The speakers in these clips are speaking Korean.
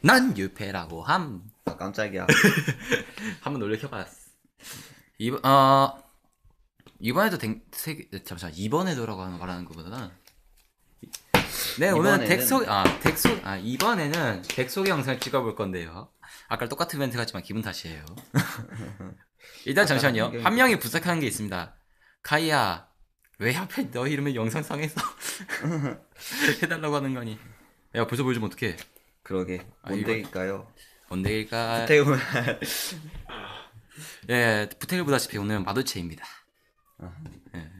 난 유패라고 함. 아 깜짝이야. 한번 놀래켜봤어. 이번 어 이번에도 댕, 세, 개- 잠시만 이번에도라고 하는 말하는 것보다는 네 오늘은 이번에는- 덱소 아 덱소 아 이번에는 덱 소개 영상을 찍어볼 건데요. 아까 똑같은 멘트 같지만 기분 탓이에요. 일단 잠시만요. 한 명이 부탁하는 게 있습니다. 카이야 왜 하필 너 이름을 영상상에서 해달라고 하는 거니? 야 벌써 보여주면 어떡해? 그러게 아, 뭔데일까요? 뭔데일까? 태우면 예, 부탁을 보다시피 오늘은 마도체입니다. 아. 예.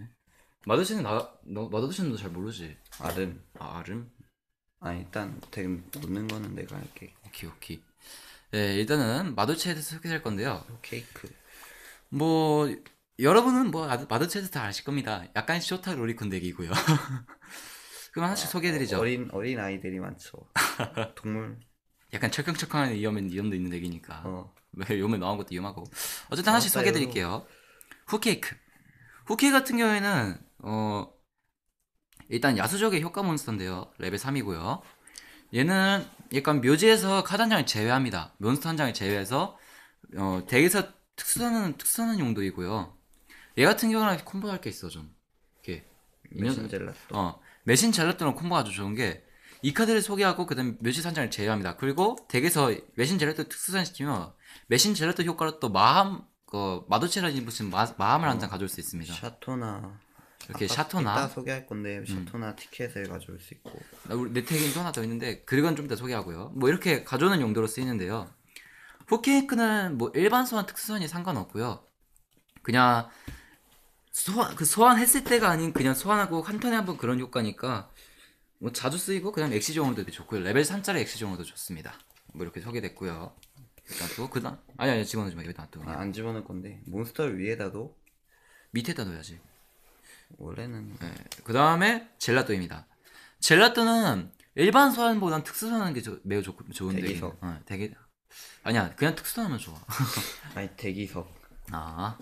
마도체는 나, 너, 마도체는 너 잘 모르지? 아름. 아, 아름? 아 일단 되게 묻는 거는 내가 할게. 오케이, 오케이. 예, 일단은 마도체에 대해서 소개할 건데요. 케이크. 뭐, 여러분은 뭐, 마도체에서 다 아실 겁니다. 약간 쇼타 로리콘 덱이고요. 그럼 하나씩 소개해드리죠. 어린 어린 아이들이 많죠. 동물. 약간 철컹철컹한 위험, 위험도 있는 덱이니까. 어. 왜 요즘에 나온 것도 위험하고. 어쨌든 하나씩 맞아요. 소개해드릴게요. 후케이크. 후케이크 같은 경우에는, 어, 일단 야수적의 효과 몬스터인데요. 레벨 3이고요. 얘는 약간 묘지에서 카드 한 장을 제외합니다. 몬스터 한 장을 제외해서, 어, 덱에서 특수하는, 특수하는 용도이고요. 얘 같은 경우는 콤보 할 게 있어, 좀. 이렇게. 메신 젤라스. 어, 메신 젤라토랑 콤보가 아주 좋은 게, 이 카드를 소개하고, 그 다음에 묘지 산장을 제외합니다. 그리고 덱에서 메신 젤라토 특수산시키면, 메신 젤라토 효과로 또 마함, 그, 마도체라는 무슨 마, 마함을 한 장 가져올 수 있습니다. 샤토나. 이렇게 샤토나. 음. 이따 소개할 건데 샤토나 티켓을 가져올 수 있고. 나 우리 내 텍인 또 하나 더 있는데, 그건 좀 이따 소개하고요. 뭐 이렇게 가져오는 용도로 쓰이는데요. 후케이크는 뭐 일반 소환, 특수소환이 상관없고요. 그냥, 소환, 그 소환했을 때가 아닌 그냥 소환하고 한 턴에 한 번 그런 효과니까, 뭐 자주 쓰이고, 그 다음에 엑시종으로도 되게 좋고요. 레벨 3짜리 엑시종으로도 좋습니다. 뭐 이렇게 소개됐고요. 일단 또, 그 다음, 아니, 아니, 집어넣지 마. 여기다 또. 아, 안 집어넣을 건데 몬스터를 위에다 도 밑에다 넣어야지. 원래는 그 다음에 젤라또입니다. 젤라또는 일반 소환보단 특수 소환하는 게 조- 매우 좋, 좋은데. 대기석. 어, 되게 아니야 그냥 특수 소환하면 좋아. 아니 대기석. 아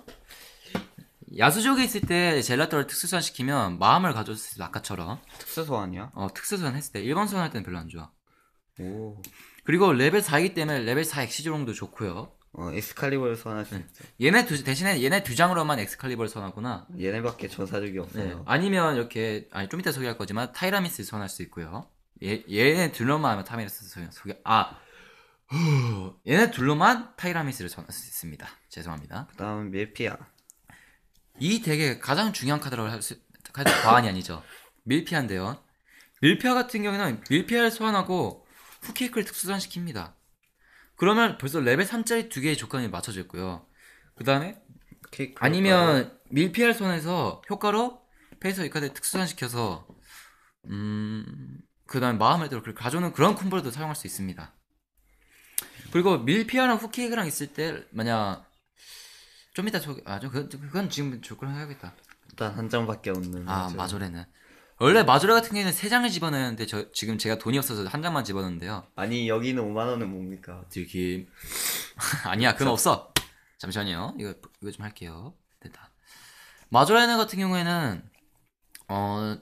야수족에 있을 때 젤라또를 특수 소환 시키면 마음을 수 있어 아까처럼. 특수 소환이야? 어 특수 소환 했을 때 일반 소환할 때는 별로 안 좋아. 오. 그리고 레벨 4이기 때문에 레벨 4 엑시조롱도 좋고요. 어 엑스칼리버를 소환할 수 네. 있어. 얘네 두, 대신에 얘네 두 장으로만 엑스칼리버를 소환하거나 얘네밖에 전사력이 네. 없어요. 아니면 이렇게 아니 좀 이따 소개할 거지만 타이라미스 소환할 수 있고요. 얘 얘네 둘로만 하면 타이라미스 소개 아 후, 얘네 둘로만 타이라미스를 소환할 수 있습니다. 죄송합니다. 그 다음 밀피아. 이 덱의 가장 중요한 카드라고 할 수, 카드 과한이 아니죠. 밀피아인데요. 밀피아 같은 경우에는 밀피아를 소환하고 후케이크를 특수소환시킵니다. 그러면 벌써 레벨 3짜리 두 개의 조건이 맞춰져 있고요. 그 다음에. 아니면 밀피알 손에서 효과로 페이서 이 카드 특수환시켜서 음 그 다음에 마음에 들어 가져오는 그런 콤보도 사용할 수 있습니다. 그리고 밀피아랑 후케이크랑 있을 때 만약 좀 이따 소개 아좀 그건 지금 조건 해야겠다. 일단 한 장밖에 없는. 아 거죠. 마조레는 원래 마조레 같은 경우에는 세 장을 집어넣었는데 저 지금 제가 돈이 없어서 한 장만 집어넣는데요. 아니 여기는 5만 원은 뭡니까? 들킴 아니야 그건 없어 잠시만요 이거 이거 좀 할게요 됐다 마조라이너 같은 경우에는 어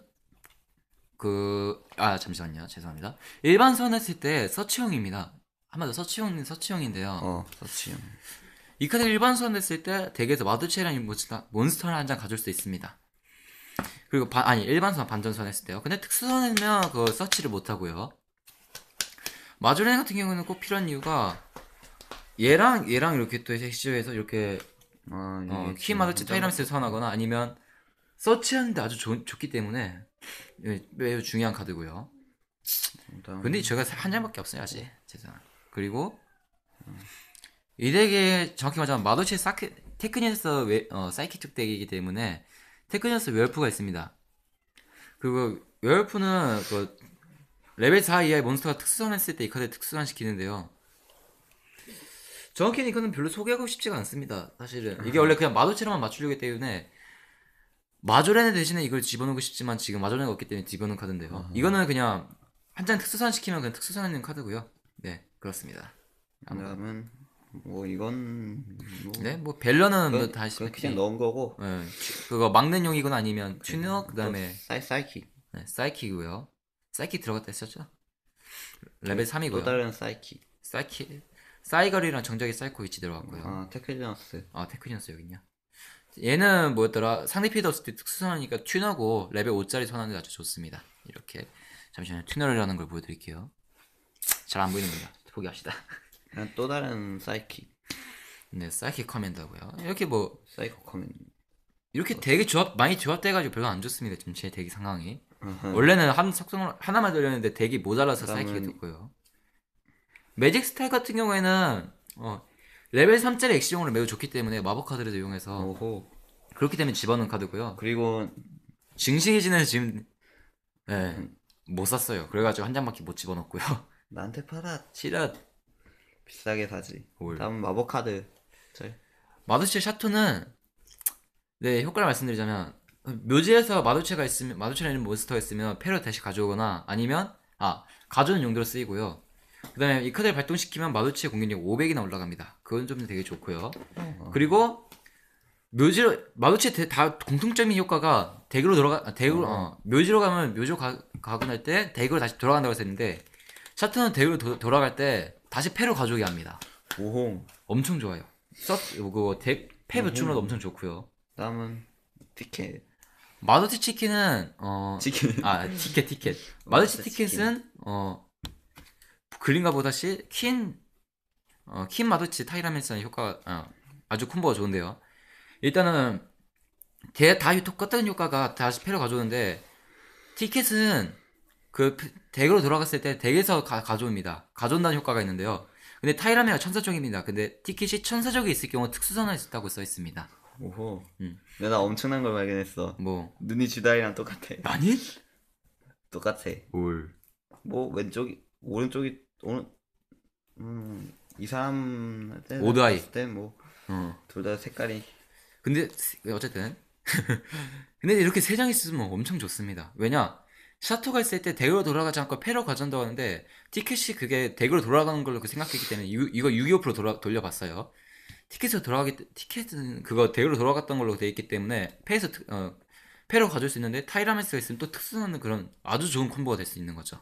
그, 아, 잠시만요. 죄송합니다. 일반 소환 했을 때 서치형입니다. 한마디로 서치형, 서치형인데요. 어 서치형. 이 카드 일반 소환 했을 때 덱에서 마두체라는 몬스터, 몬스터를 한 장 가져올 수 있습니다. 그리고 반, 아니, 일반 소환, 반전 소환 했을 때요. 근데 특수 소환하면 그 서치를 못 하고요. 마조렌 같은 경우는 꼭 필요한 이유가 얘랑 얘랑 이렇게 또 섹시에서 이렇게 아 어, 이게 키 마두체 타이라미스를 소환하거나 아니면 서치하는데 아주 좋, 좋기 때문에 예, 매우 중요한 카드고요. 그다음 근데 제가 한 장밖에 없어요 아직 죄송합니다 그리고 이 덱에 정확히 말하자면 마도치 사크 테크니스 웨, 어, 사이키틱 덱이기 때문에 테크니스 웨얼프가 있습니다 그리고 웨얼프는 그 레벨 4 이하의 몬스터가 특수선했을 때 이 카드 특수선 시키는데요 정확히는 이거는 별로 소개하고 싶지가 않습니다 사실은 이게 원래 그냥 마도치로만 맞추려기 때문에 마조레네 대신에 이걸 집어넣고 싶지만 지금 마조레가 없기 때문에 집어넣은 카드인데요 아하. 이거는 그냥 한 장 특수선 시키면 그냥 특수선 있는 카드고요. 네, 그렇습니다. 그다음은 뭐 이건 뭐 네, 뭐 벨러는 그건- 뭐 다시 그건 그냥 넣은 거고 네, 그거 막는 용이거나 아니면 튜너 그다음에 사이 사이키 네, 사이키고요. 사이키 들어갔다 했었죠. 레벨 또 3이고요. 다른 사이키. 사이키 사이걸이랑 정적이 사이코 위치 들어갔고요. 아 테크지너스. 아 테크니언스 여기 있냐? 얘는 뭐였더라? 상대 피드 없을 때 특수선이니까 튜너고 레벨 5짜리 선하는데 아주 좋습니다. 이렇게 잠시만요. 튜너를 하는 걸 보여드릴게요. 잘 안 보이는군요. 포기합시다. 또 다른 사이키. 네, 사이키 커맨더고요. 이렇게 뭐 사이코 커맨. 이렇게 되게 조합 많이 조합돼가지고 별로 안 좋습니다. 지금 제 대기 상황이. 원래는 한 속성을 하나만 들렸는데 대기 모자라서 사이키가 됐고요. 매직 스타일 같은 경우에는 어, 레벨 3짜리 액시용으로 매우 좋기 때문에 마법 카드를 이용해서 오호. 그렇기 때문에 집어넣은 카드고요. 그리고 징징해지는 지금 예, 못 샀어요. 그래가지고 한 장밖에 못 집어넣고요. 나한테 팔아. 실은 비싸게 사지. 올. 다음 마법 카드. 절. 마두체 샤토는 네 효과를 말씀드리자면 묘지에서 마두체가 있으면 마두체가 있는 몬스터가 있으면 패를 다시 가져오거나 아니면 아 가져오는 용도로 쓰이고요. 그다음에 이 카드를 발동시키면 마두체 공격력 500이나 올라갑니다. 그건 좀 되게 좋고요. 그리고 묘지로 마두체 대- 다 공통점인 효과가 덱으로 돌아가 아, 덱으로 어, 묘지로 가면 묘지로 가, 가고 날 때 덱으로 다시 돌아간다고 했는데 샤토는 덱으로 도- 돌아갈 때 다시 패로 가져오게 합니다. 오호. 엄청 좋아요. 서 그거 덱패 부충으로도 엄청 좋고요. 다음은 티켓. 마두치 치킨은 어 치킨. 아 티켓 티켓 마두치 티켓은 어 글린가 보다시 퀸 어, 퀸 마두치 타이라멘스는 효과가 어, 아주 콤보가 좋은데요. 일단은 대, 다 똑같은 효과가 다시 패로 가져오는데 티켓은 그 피- 덱으로 돌아갔을 때 덱에서 가, 가져옵니다. 가져온다는 효과가 있는데요. 근데 타이라메가 천사적입니다. 근데 티켓이 천사적이 있을 경우 특수선언이 있다고 써 있습니다. 오호. 음. 내가 엄청난 걸 발견했어. 뭐 눈이 주다이랑 똑같아. 아니? 똑같아. 올. 뭐 왼쪽이 오른쪽이 오른 음이 사람한테 오드아이. 때뭐 둘다 어. 색깔이 근데 어쨌든 근데 이렇게 세 장 있으면 엄청 좋습니다. 왜냐 샤토가 있을 때 덱으로 돌아가지 않고 패로 가져온다고 하는데 티켓이 그게 덱으로 돌아가는 걸로 그 생각했기 때문에 유- 이거 625% 돌아, 돌려봤어요. 티켓으로 돌아가기 때- 티켓은 그거 덱으로 돌아갔던 걸로 돼 있기 때문에 패에서 특- 어, 패로 가져올 수 있는데 타이라메스가 있으면 또 특수한 그런 아주 좋은 콤보가 될 수 있는 거죠.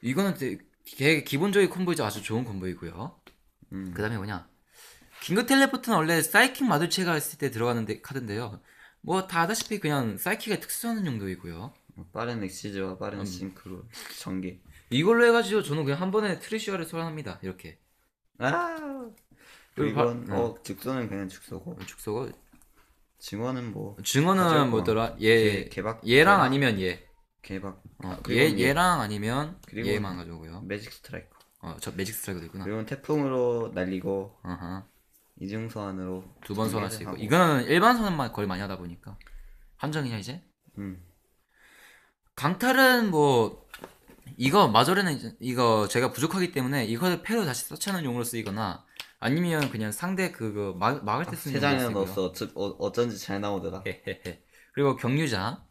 이거는 되게 기본적인 콤보이자 아주 좋은 콤보이고요. 음. 그 다음에 뭐냐 긴급 텔레포트는 원래 사이킥 마두체가 있을 때 들어가는 데- 카드인데요 뭐 다 아다시피 그냥 사이킥의 특수하는 용도이고요. 빠른 엑시즈와 빠른 음. 싱크로 전개. 이걸로 해가지고 저는 그냥 한 번에 트리시아를 소환합니다 이렇게. 아! 그리고 이건 바- 어 즉소는 그냥 즉소고 축소고 증언은 뭐 증언은 뭐더라? 개- 얘 개박? 얘랑 개박, 아니면 얘 개박? 어, 아, 얘 얘. 얘랑 아니면 그리고 얘만 가져오고요. 매직 스트라이커. 어저 매직 스트라이크도 있구나. 그리고 태풍으로 날리고. 어허. 이중 소환으로 두번 전개를 수 있고 하고. 이거는 일반 소환만 거의 많이 하다 보니까 한정이냐 이제 음 강탈은 뭐 이거 마저에는 이제- 이거 제가 부족하기 때문에 이거를 패로 다시 서치하는 용으로 쓰이거나 아니면 그냥 상대 그거 막, 막을 때 쓰는 세 장을 용으로 넣었어 어, 어, 어 쩐지 잘 나오더라. 그리고 경유자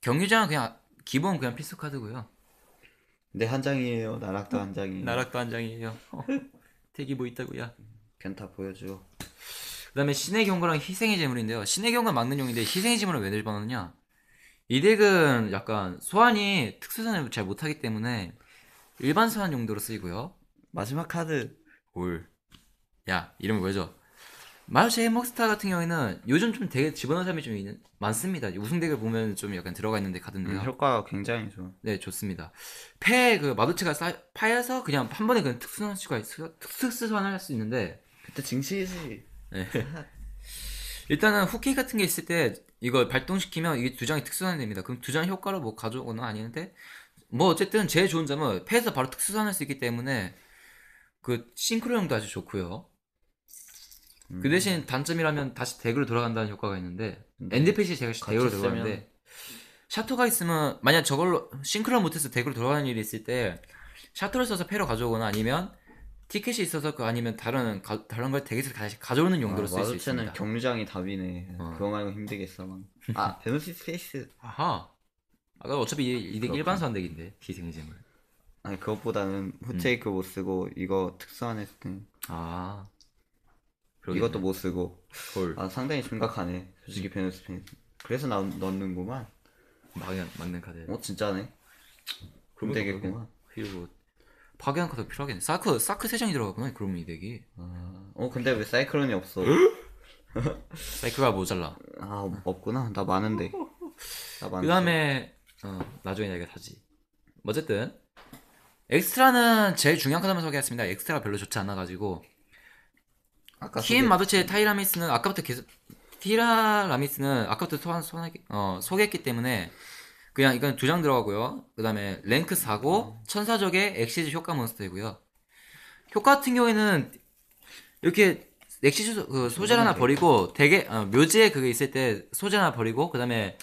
경유자는 그냥 기본 그냥 필수 카드고요. 근데 한 장이에요 나락도 한 장이에요 나락도 한 장이에요. 어, 대기 뭐 있다고야. 변타 보여줘 그다음에 신의 경고랑 희생의 재물인데요. 신의 경고 막는 용인데 희생의 재물을 왜 집어넣느냐? 이 덱은 약간 소환이 특수선을 잘 못하기 때문에 일반 소환 용도로 쓰이고요. 마지막 카드 올. 야, 이름을 보여줘. 마르쉐 해먹스타 같은 경우에는 요즘 좀 되게 집어넣은 사람이 좀 있는, 많습니다. 우승덱을 보면 좀 약간 들어가 있는데 음, 카드인데요. 효과가 굉장히 좋아 네, 좋습니다. 패, 그, 마도체가 쌓, 파여서 그냥 한 번에 그냥 특수한 수가, 특수 소환을 할 수 있는데, 그때 증시지 일단은 후키 같은 게 있을 때, 이걸 발동시키면 이게 두 장이 특수소환이 됩니다. 그럼 두 장 효과로 뭐 가져오거나 아니는데, 뭐 어쨌든 제일 좋은 점은 패에서 바로 특수소환할 수 있기 때문에, 그, 싱크로형도 아주 좋고요 그 대신 단점이라면 다시 덱으로 돌아간다는 효과가 있는데 음. 엔드핏이 제가 덱으로 돌아가는데 샤토가 있으면 만약 저걸로 싱크로 못해서 덱으로 돌아가는 일이 있을 때 샤토를 써서 패로 가져오거나 아니면 티켓이 있어서 그 아니면 다른 가- 다른 걸 덱에서 다시 가져오는 용도로 쓸수 마주체는 있습니다. 경류장이 답이네 어. 그거 말고 힘들겠어 막. 아 베노시 스페이스 아하. 아까 어차피 이- 이덱. 일반 선덱인데 재물. 아니 그것보다는 후테이크 못 쓰고 이거 특수한 때 아. 이것도 못 쓰고 볼아 상당히 심각하네 솔직히 베노시 스페이스 그래서 나 넣는구만 막는 막는 카드. 어 진짜네 그럼 되겠구만 그리고 파괴한 카드 필요하겠네. 사크 사크 세 장이 들어가구나. 그러면 이 덱이 아, 어 근데 왜 사이클론이 없어? 사이크가 모자라. 아 없구나. 나 많은데. 나 많은데. 그 다음에 어, 나중에 사지. 어쨌든 엑스트라는 제일 중요한 카드만 소개했습니다. 엑스트라가 별로 좋지 않아가지고 아까 팀 소개- 마두체 타이라미스는 아까부터 계속 티라라미스는 아까부터 소환, 소환, 어, 소개했기 때문에 그냥 이건 두 장 들어가고요. 그 다음에 랭크 4고 천사적의 엑시즈 효과 몬스터이고요. 효과 같은 경우에는 이렇게 엑시즈 소- 그 소재 하나 버리고 대게 어, 묘지에 그게 있을 때 소재 하나 버리고 그 다음에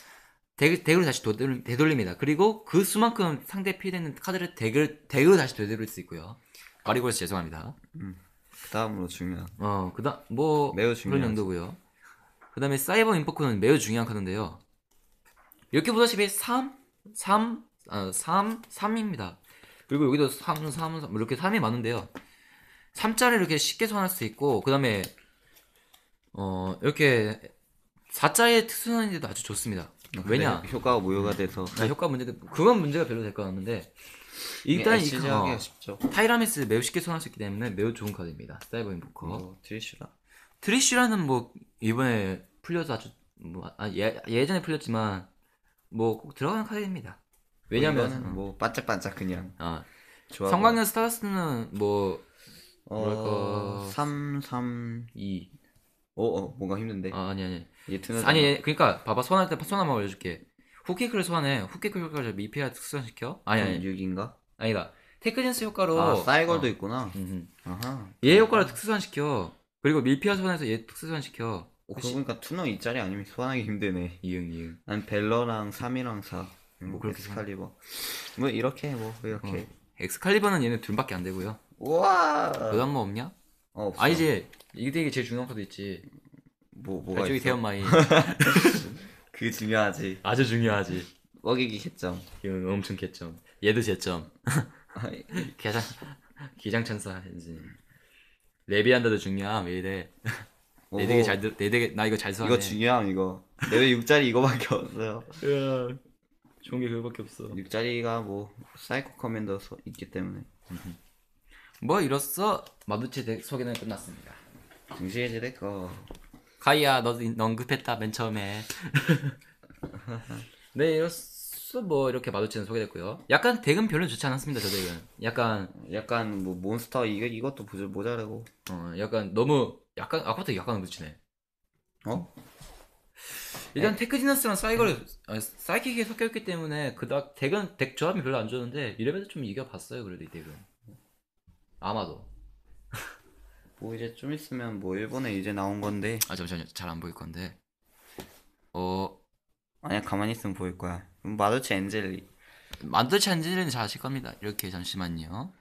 덱, 덱으로 다시 되돌, 되돌립니다. 그리고 그 수만큼 상대 피되는 카드를 덱을, 덱으로 다시 되돌릴 수 있고요. 말이고해서 죄송합니다. 그 다음으로 중요한. 어, 그다 뭐 매우 그런 중요하죠. 용도고요. 그 다음에 사이버 인포크는 매우 중요한 카드인데요. 이렇게 보다시피 3, 3, 어, 3, 3입니다. 그리고 여기도 3, 3, 3 이렇게 3이 많은데요. 3자를 이렇게 쉽게 소환할 수 있고 그 다음에 어, 이렇게 4자의 특수난인데도 아주 좋습니다. 왜냐? 근데 효과가 무효가 돼서 아, 효과 문제도 그건 문제가 별로 될 것 같는데 일단 이 시즈하기가 어, 쉽죠. 타이라미스 매우 쉽게 소환할 수 있기 때문에 매우 좋은 카드입니다. 사이버 인포커. 어, 트리슈라. 트리쉬라는 뭐 이번에 풀려서 아주 뭐 아, 예, 예전에 풀렸지만 뭐 꼭 들어가는 카드입니다. 왜냐면 이거는 뭐 반짝반짝 그냥 아, 좋아. 성광년 스타스는 뭐 어, 뭐랄까. 3 3 이, 어, 어, 뭔가 힘든데. 아, 아니 아니 얘 트는 아니 그러니까 봐봐 소환할 때 소환 한번 알려줄게. 후키크를 소환해. 후키크 효과를 미피아 특수화시켜. 아니 아니 6인가? 아니다. 테크진스 효과로 아, 사이걸도 어, 있구나. 음, 음. 아하. 얘 효과를 특수화시켜. 그리고 미피아 소환해서 얘 특수화시켜. 어, 그러고 보니까 투너 2짜리 아니면 소환하기 힘드네. 이응 이응. 난 벨러랑 3이랑 4. 뭐뭐 그렇게 엑스칼리버. 뭐 이렇게 뭐 이렇게. 어. 엑스칼리버는 얘네 둘밖에 안 되고요. 우와. 그다음 뭐 없냐? 어, 없어. 아니지 이게 되게 제일 중요한 카드 있지 뭐 뭐가 있어? 태연마이 그게 중요하지. 아주 중요하지 뻐기기 개점. 이거 엄청 개점 얘도 제점 아, 기장 기장천사 이제 레비안다도 중요함 왜 이래 내 오호. 되게 잘내 되게 나 이거 잘 소환해 이거 중요함 이거. 내왜 6짜리 이거밖에 없어요. 으아, 좋은 게 그거밖에 없어. 6짜리가 뭐 사이코 커맨더 소- 있기 때문에. 뭐 이로써 마두체 덱 소개는 끝났습니다. 중시해지 될거. 가이야 너, 너 언급했다 맨 처음에. 네 이로써 뭐 이렇게 마두체는 소개됐고요. 약간 덱은 별로 좋지 않았습니다 저 덱은. 약간 약간 뭐 몬스터 이거 이것도 부족 모자라고. 어, 약간 너무 약간 아까부터 약간 붙이네. 어? 일단 테크지너스랑 사이거를 아, 사이킥이 섞여있기 때문에 그닥 덱은 덱 조합이 별로 안 좋은데 이래봬도 좀 이겨봤어요 그래도 이 덱은. 아마도. 뭐 이제 좀 있으면 뭐 일본에 이제 나온 건데. 아 잠시만요. 잘 안 보일 건데. 어. 아니야 가만히 있으면 보일 거야. 마도치 엔젤리. 만두치 안지는 잘 아실 겁니다. 이렇게 잠시만요.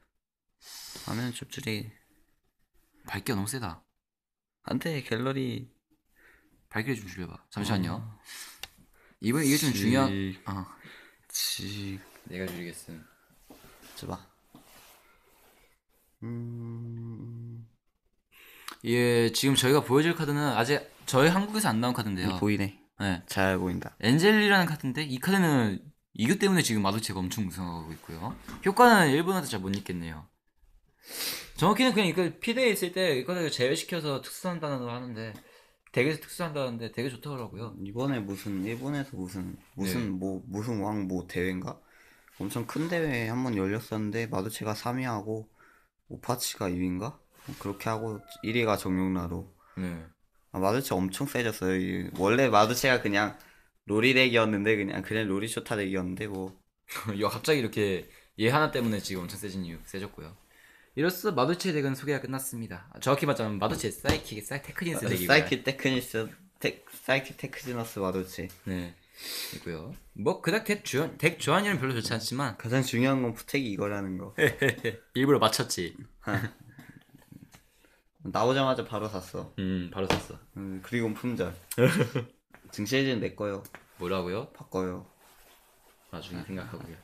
화면 좁줄이 밝기가 너무 세다 안 돼 갤러리 밝기를 좀 줄여봐. 잠시만요. 이번 이게 좀 중요한 어. 지 내가 줄이겠음. 줘봐. 음. 예 지금 저희가 보여줄 카드는 아직 저희 한국에서 안 나온 카드인데요. 보이네. 네. 잘 보인다. 엔젤리라는 카드인데 이 카드는 이것 때문에 지금 마도체가 엄청 우승하고 있고요. 효과는 일본한테 잘못 읽겠네요. 정확히는 그냥 이거 피드에 있을 때 이거를 제외시켜서 특수한다는 걸 하는데 덱에서 특수한다는데 되게 좋더라고요. 이번에 무슨 일본에서 무슨 무슨 네. 뭐 무슨 왕 뭐 대회인가 엄청 큰 대회 한 번 열렸었는데 마도체가 3위하고 오파치가 2위인가 그렇게 하고 1위가 정용나로 네. 아, 마두체 엄청 세졌어요. 이- 원래 마두체가 그냥 로리 덱이었는데 그냥 그냥 로리 쇼타 덱이었는데 뭐 야 갑자기 이렇게 얘 하나 때문에 지금 엄청 세진 이유 세졌고요. 이로써 마도체 덱은 소개가 끝났습니다. 아, 정확히 말하자면 마도체 사이킥, 사이 테크니스 덱이고요. 사이키 테크니스 테, 사이키 테크지너스 마두체 네. 있고요. 뭐 그닥 덱 주안 덱 조안이는 별로 좋지 않지만 가장 중요한 건 푸텍이 이거라는 거 일부러 맞췄지. 나오자마자 바로 샀어. 음 바로 샀어. 음, 그리고 품절. 증시해지는 내 거요. 뭐라고요? 바꿔요. 나중에 생각하고요.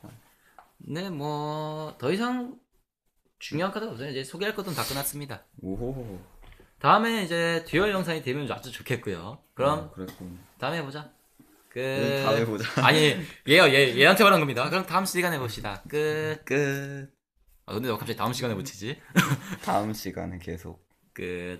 네, 뭐 더 이상 중요한 카드가 없어요. 이제 소개할 것은 다 끝났습니다. 오호. 다음에 이제 듀얼 영상이 되면 아주 좋겠고요. 그럼 아, 그랬군. 다음에 보자. 끝. 다음에 보자. 아니 얘요 얘 얘한테 말한 겁니다. 그럼 다음 시간에 봅시다. 끝. 끝. 아 근데 왜 갑자기 다음 시간에 붙이지? 다음 시간에 계속. 끝.